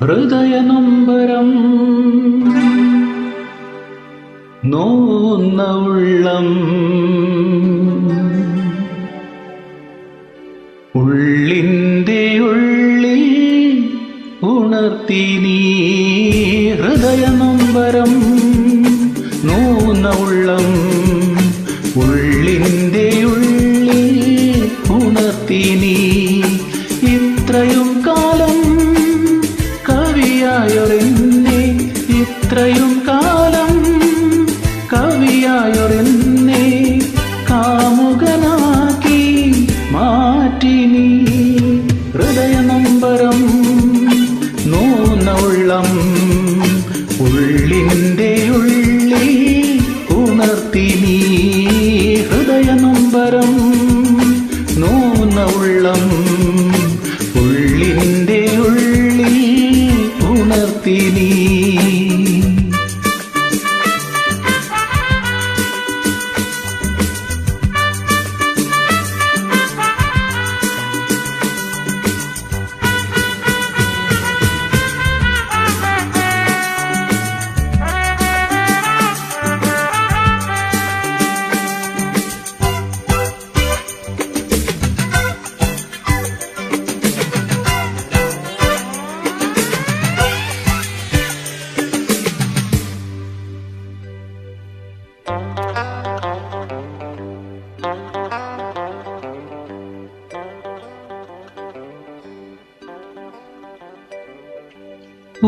ഹൃദയനൊമ്പരം. നോന്ന ഉള്ളം. ഉള്ളിന്റെ ഉള്ളിൽ ഉണർത്തി നീ ഹൃദയനൊമ്പരം. നോന്ന ഉള്ളം. ഉള്ളിന്റെ ഉള്ളിൽ ഉണർത്തി നീ ഇത്രയും കാലം ഇത്രയും കാലം കവിയായൊരെന്നെ കാമുകനാക്കി മാറ്റി നീ ഹൃദയനമ്പരം നൂന്ന ഉള്ളം ഉള്ളിന്റെ ഉള്ളിൽ ഉണർത്തി നീ ഹൃദയനമ്പരം നൂന്ന ഉള്ളം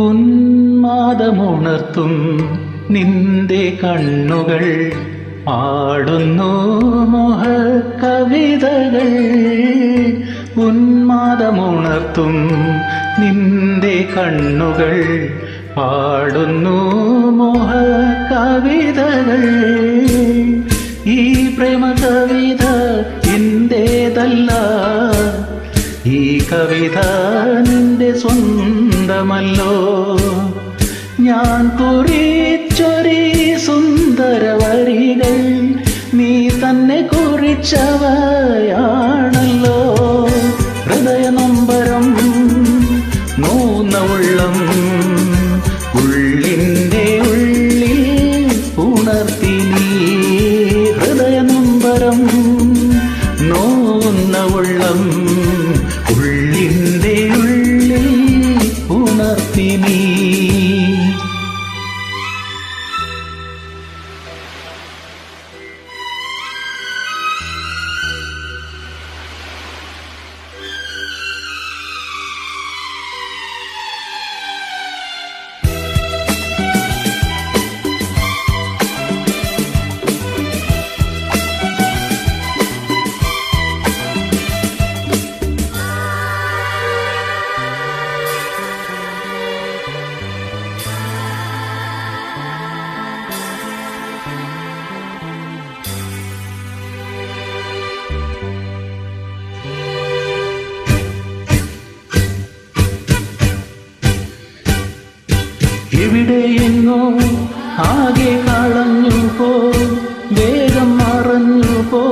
ഉന്മാദമുണർത്തും നിന്റെ കണ്ണുകൾ. പാടുന്നു മോഹ കവിതകൾ ഉന്മാദമുണർത്തും നിന്റെ കണ്ണുകൾ. പാടുന്നു മോഹ കവിതകൾ ഈ പ്രേമ കവിത എന്റേതല്ല. ഈ കവിത നിന്റെ സ്വന്തമല്ലോ. ഞാൻ കുറിച്ചൊരി സുന്ദര വരികൾ നീ തന്നെ കുറിച്ചവയാണല്ലോ. ഹൃദയനൊമ്പരം നൂന്ന ഉള്ളം ഉള്ളിന്റെ ഉള്ളിൽ ഉണർത്തി നീ. ഹൃദയനൊമ്പരം നോന്ന ഉള്ളം എവിടെയെങ്ങോ ആകെ കളഞ്ഞു പോ വേഗം മറഞ്ഞു പോ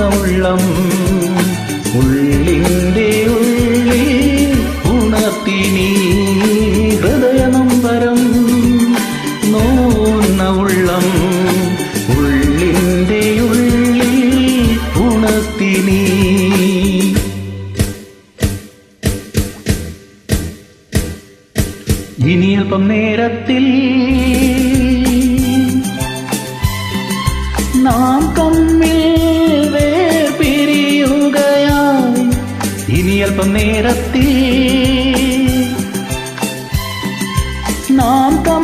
നൂന്ന ഉള്ളം गर्भ में रखती नाम का